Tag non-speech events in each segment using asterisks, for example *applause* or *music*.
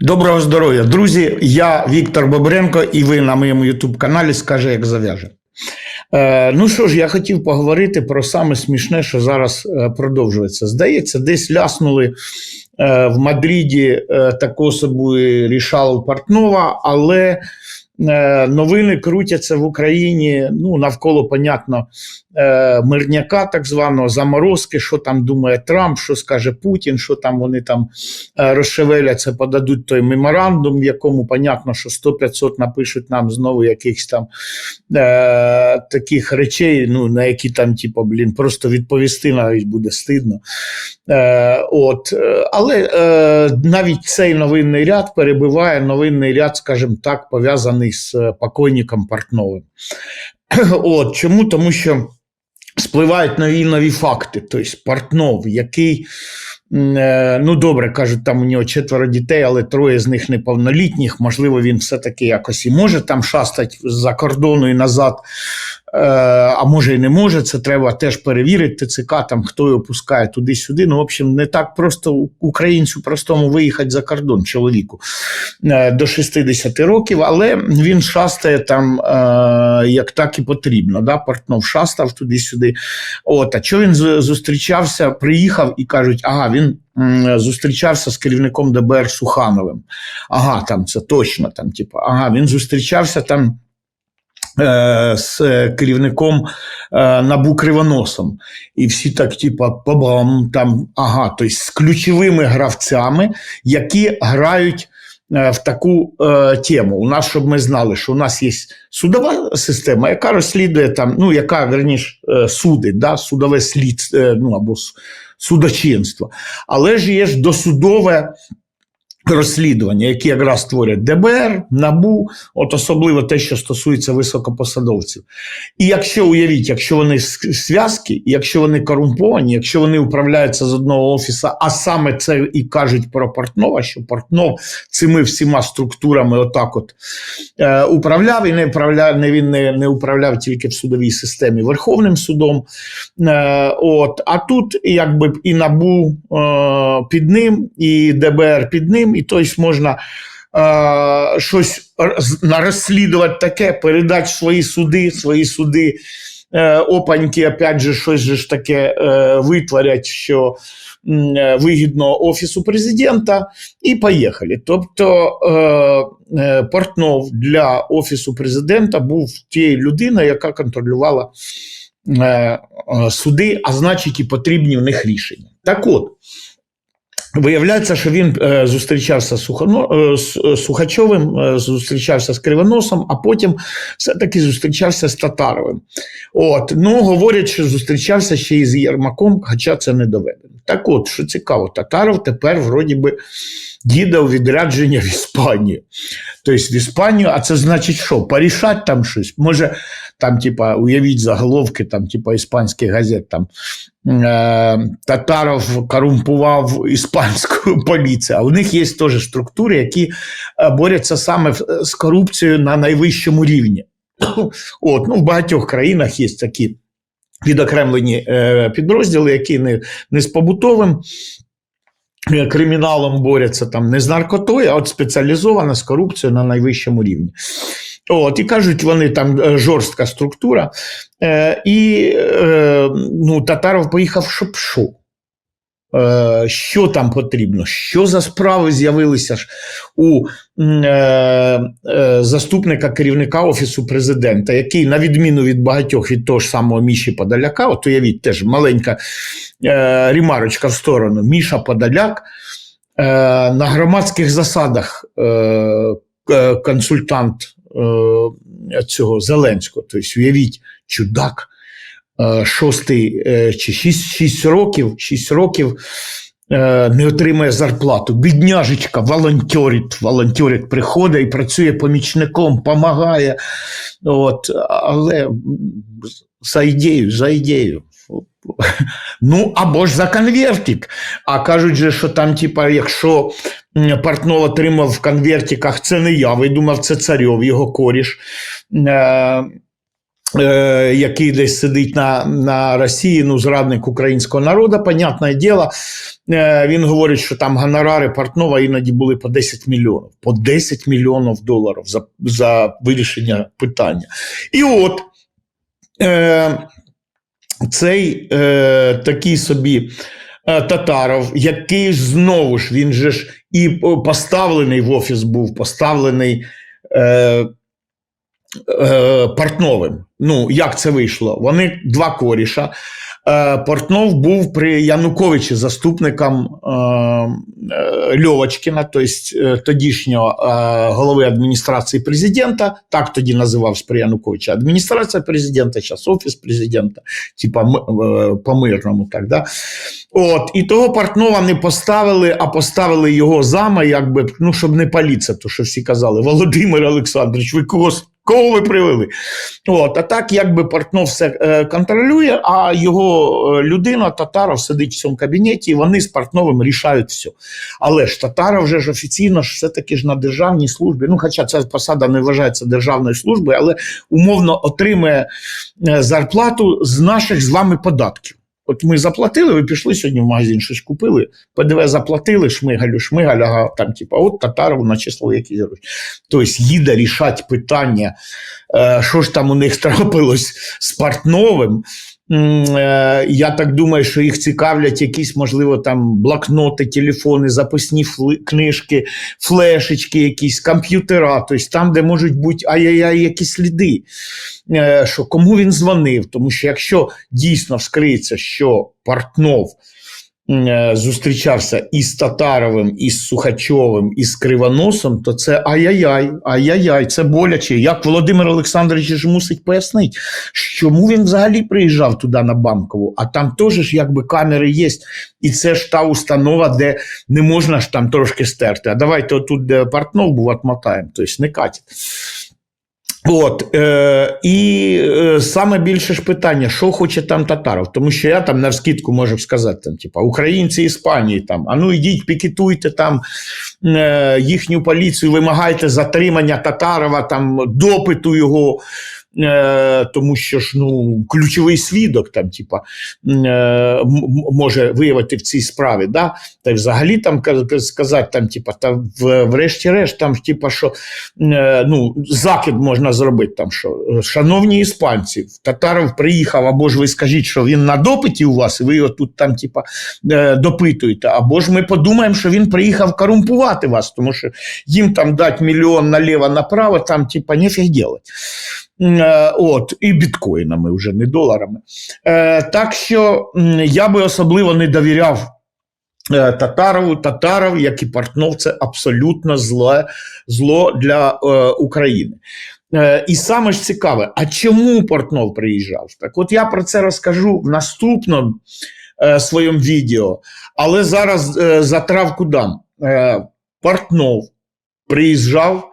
Доброго здоров'я, друзі. Я Віктор Бобренко, і ви на моєму Ютуб-каналі Скаже, як зав'яже. Е, ну що ж, я хотів поговорити про саме смішне, що зараз е, продовжується. Здається, десь ляснули е, в Мадриді е, таку собі рішалу Портнова, але новини крутяться в Україні ну, навколо, понятно, е, мирняка, так званого заморозки, що там думає Трамп, що скаже Путін, що там вони там е, розшевеляться, подадуть той меморандум, в якому понятно, що 100-500 напишуть нам знову якихось там е, таких речей, ну, на які там, типу, блін, просто відповісти навіть буде стидно. Е, от, е, але е, навіть цей новинний ряд перебиває новинний ряд, скажімо так, пов'язаний з е, покойником Портновим. *clears throat* От, чому? Тому що спливають нові нові факти. Тобто Портнов, який, е, ну добре, кажуть, там у нього четверо дітей, але троє з них неповнолітніх. Можливо, він все-таки якось і може там шастати за кордону і назад. Е, а може і не може, це треба теж перевірити ТЦК, там хто його пускає туди-сюди. Ну, в общем, не так просто українцю простому виїхати за кордон чоловіку е, до 60 років, але він шастає там е, як так і потрібно. Да? Портнов шастав туди-сюди. От, а що він зустрічався, приїхав і кажуть, ага, він зустрічався з керівником ДБР Сухановим. Ага, там це точно там, типу, ага, він зустрічався там з е, керівником е, НАБУ Кривоносом. І всі так, типа, бабам, там, ага, тобто з ключовими гравцями, які грають е, в таку е, тему. У нас, щоб ми знали, що у нас є судова система, яка розслідує там, ну, яка верніше е, судить, да, судове е, ну або судочинство. Але ж є ж досудове розслідування, які якраз створять ДБР, НАБУ, от особливо те, що стосується високопосадовців. І якщо уявіть, якщо вони зв'язки, якщо вони корумповані, якщо вони управляються з одного офісу, а саме це і кажуть про Портнова, що Портнов цими всіма структурами отак от е, управляв і не управляв, не він не, не управляв тільки в судовій системі Верховним судом. Е, от, а тут якби і НАБУ е, під ним, і ДБР під ним, і тобто можна е, щось розслідувати таке, передати свої суди, свої суди. Е, опаньки, опять же, щось же ж таке е, витворять, що е, вигідно Офісу президента, і поїхали. Тобто е, е, Портнов для Офісу президента був тією людиною, яка контролювала е, е, суди, а значить, і потрібні в них рішення. Так от, виявляється, що він е, зустрічався з, Сухоно, е, е, Сухачовим, зустрічався з Кривоносом, а потім все-таки зустрічався з Татаровим. От, ну, говорять, що зустрічався ще й з Єрмаком, хоча це не доведено. Так от, що цікаво, Татаров тепер вроді би їде у відрядження в Іспанію. Тобто в Іспанію, а це значить що? Порішать там щось. Може, там, типа, уявіть заголовки, там, типа, іспанських газет, там е, Татаров корумпував іспанську *laughs* поліцію. А у них є теж структури, які е, борються саме з корупцією на найвищому рівні. *coughs* От, ну, в багатьох країнах є такі відокремлені е, підрозділи, які не, не з побутовим е, криміналом борються, там, не з наркотою, а от спеціалізована з корупцією на найвищому рівні. От, і кажуть, вони там е, жорстка структура. Е, і е, ну, Татаров поїхав, щоб що? Е, що там потрібно? Що за справи з'явилися ж у е, е, заступника керівника Офісу президента, який, на відміну від багатьох від того ж самого Міші Подоляка, от уявіть теж маленька ремарочка в сторону, Міша Подоляк на громадських засадах консультант цього Зеленського. Тобто, уявіть, чудак, шостий е, чи шість, шість років, шість років е, не отримує зарплату. Бідняжечка, волонтерить, волонтерить, приходить і працює помічником, допомагає. От, але за ідею, за ідею. Ну, або ж за конвертик. А кажуть же, що там, типа, якщо м, Портнов отримав в конвертиках, це не я видумав, це царьов, його коріш. Е, який десь сидить на, на Росії, ну, зрадник українського народу, понятне діло, Е, Він говорить, що там гонорари Портнова іноді були по 10 мільйонів. По 10 мільйонів доларів за, за вирішення питання. І от е, цей такий собі Татаров, який знову ж він же ж і поставлений в офіс був, поставлений. Портновим. Ну, як це вийшло? Вони два коріша. Е, Портнов був при Януковичі заступником е, е, Льовочкіна, тобто е, тодішнього е, голови адміністрації президента, так тоді називався при Януковичі. Адміністрація президента, зараз офіс президента, типа м- е, по-мирному. Так, да? От, і того Портнова не поставили, а поставили його зама, якби, ну, щоб не паліться, то що всі казали, Володимир Олександрович, ви кого, кого ви привели? От, а так, якби Портнов все е, контролює, а його е, людина, Татаров, сидить в цьому кабінеті, і вони з Портновим рішають все. Але ж Татаров вже ж офіційно ж все-таки ж на державній службі, ну, хоча ця посада не вважається державною службою, але умовно отримує е, зарплату з наших з вами податків. От ми заплатили, ви пішли сьогодні в магазин, щось купили, ПДВ заплатили, шмигалю, ага, там, типа, от Татаров начислили якісь гроші. Тобто їде рішати питання, е, що ж там у них трапилось з Портновим. Е, Я так думаю, що їх цікавлять якісь, можливо, там блокноти, телефони, записні книжки, флешечки, якісь комп'ютера, тобто там, де можуть бути ай-яй-яй, якісь сліди, Е, що кому він дзвонив. Тому що якщо дійсно вскриється, що Портнов зустрічався із Татаровим, із Сухачовим, із Кривоносом, то це ай-яй-яй, ай-яй-яй, це боляче. Як Володимир Олександрович ж мусить пояснити, чому він взагалі приїжджав туди на Банкову, а там теж ж якби камери є, і це ж та установа, де не можна ж там трошки стерти. А давайте отут, де Портнов був, отмотаємо, тобто не катить. От, е, і е, саме більше ж питання, що хоче там Татаров, тому що я там навскидку можу сказати, там, типа, українці Іспанії, там, а ну йдіть, пікетуйте там е, їхню поліцію, вимагайте затримання Татарова, там, допиту його, е, тому що ж ну, ключовий свідок там, типа, е, може виявити в цій справі. Да? Та й взагалі там сказати, там, типа, та врешті-решт, там, типа, що е, ну, закид можна зробити, там, що, шановні іспанці, Татаров приїхав, або ж ви скажіть, що він на допиті у вас, і ви його тут там, типа, допитуєте, або ж ми подумаємо, що він приїхав корумпувати вас, тому що їм там дати мільйон наліво-направо, там, типа, нефіг делать. Е, От, і біткоїнами вже, не доларами. Е, так що я би особливо не довіряв е, Татарову. Татаров, як і Портнов, це абсолютно зле, зло для е, України. Е, і саме ж цікаве, а чому Портнов приїжджав? Так от я про це розкажу в наступному е, своєму відео, але зараз е, затравку дам. Е, Портнов приїжджав.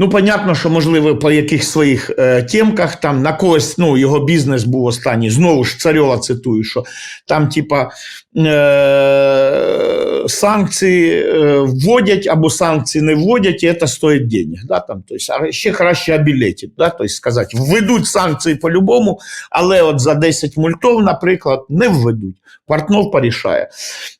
Ну, понятно, що можливо по яких своїх е, темках там на когось, ну, його бізнес був останній. Знову ж царьова цитую, що там, типа, е, санкції е, вводять або санкції не вводять, і це стоїть денег. Да, там, тобто, а ще краще обілетить, да, тобто сказати, введуть санкції по-любому, але от за 10 мультов, наприклад, не введуть. Портнов порішає.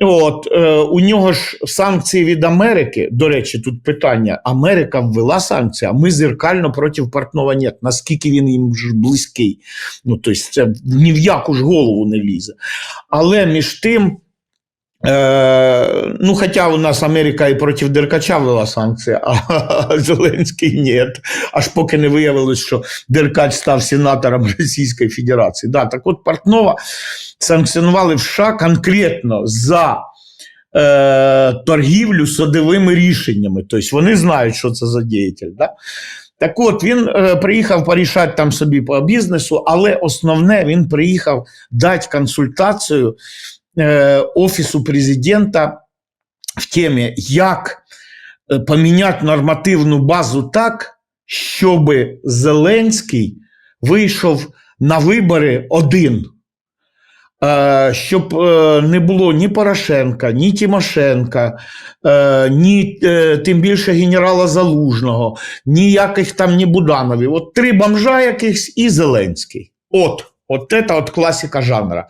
От, е, у нього ж санкції від Америки. До речі, тут питання: Америка ввела санкції, а ми зеркально проти Портнова ні. Наскільки він їм близький? Ну, тобто, це ні в яку ж голову не лізе. Але між тим. Е, ну, хоча у нас Америка і проти Деркача ввела санкції, а *laughs* Зеленський ні. Аж поки не виявилось, що Деркач став сенатором Російської Федерації. Да, так от Портнова санкціонували в США конкретно за е, торгівлю садовими рішеннями. Тобто вони знають, що це за діятель. Да? Так от він е, приїхав порішати там собі по бізнесу, але основне він приїхав дати консультацію е, Офісу президента в темі, як е, поміняти нормативну базу так, щоб Зеленський вийшов на вибори один. Е, Щоб е, не було ні Порошенка, ні Тимошенка, е, ні тим більше генерала Залужного, ніяких там ні Будановів. От три бомжа якихось і Зеленський. От, от це от класика жанра.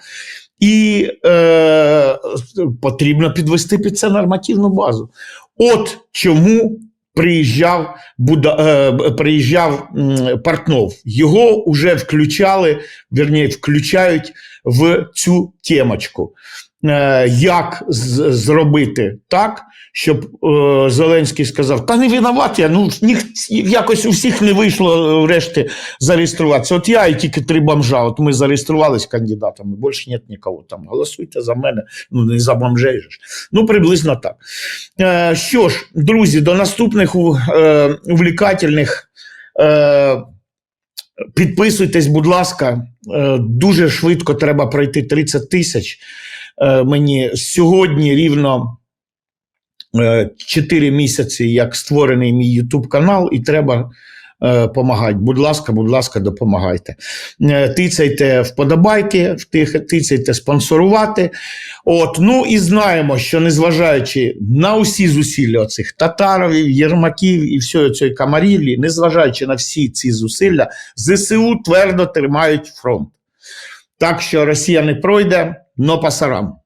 і е, потрібно підвести під це нормативну базу. От чому приїжджав, Буда, е, приїжджав Портнов. Його вже включали, вірні, включають в цю темочку. Е, як зробити так, щоб е, Зеленський сказав: Та не винуват я, ну ніх, якось у всіх не вийшло е, врешті зареєструватися. От я і тільки три бомжа. От ми зареєструвалися кандидатами, більше нет нікого там. Голосуйте за мене, ну не за бомжей же ж. Ну, приблизно так. Е, що ж, друзі, до наступних е, увлікательних. Е, Підписуйтесь, будь ласка, Е, дуже швидко треба пройти 30 тисяч. Е, Мені сьогодні рівно 4 місяці, як створений мій YouTube канал, і треба допомагати. Будь ласка, будь ласка, допомагайте. Е, Тицяйте вподобайки, тицяйте спонсорувати. От, ну і знаємо, що незважаючи на усі зусилля цих татаровів, єрмаків і всієї цієї камарілі, незважаючи на всі ці зусилля, ЗСУ твердо тримають фронт. Так що Росія не пройде, но пасарам.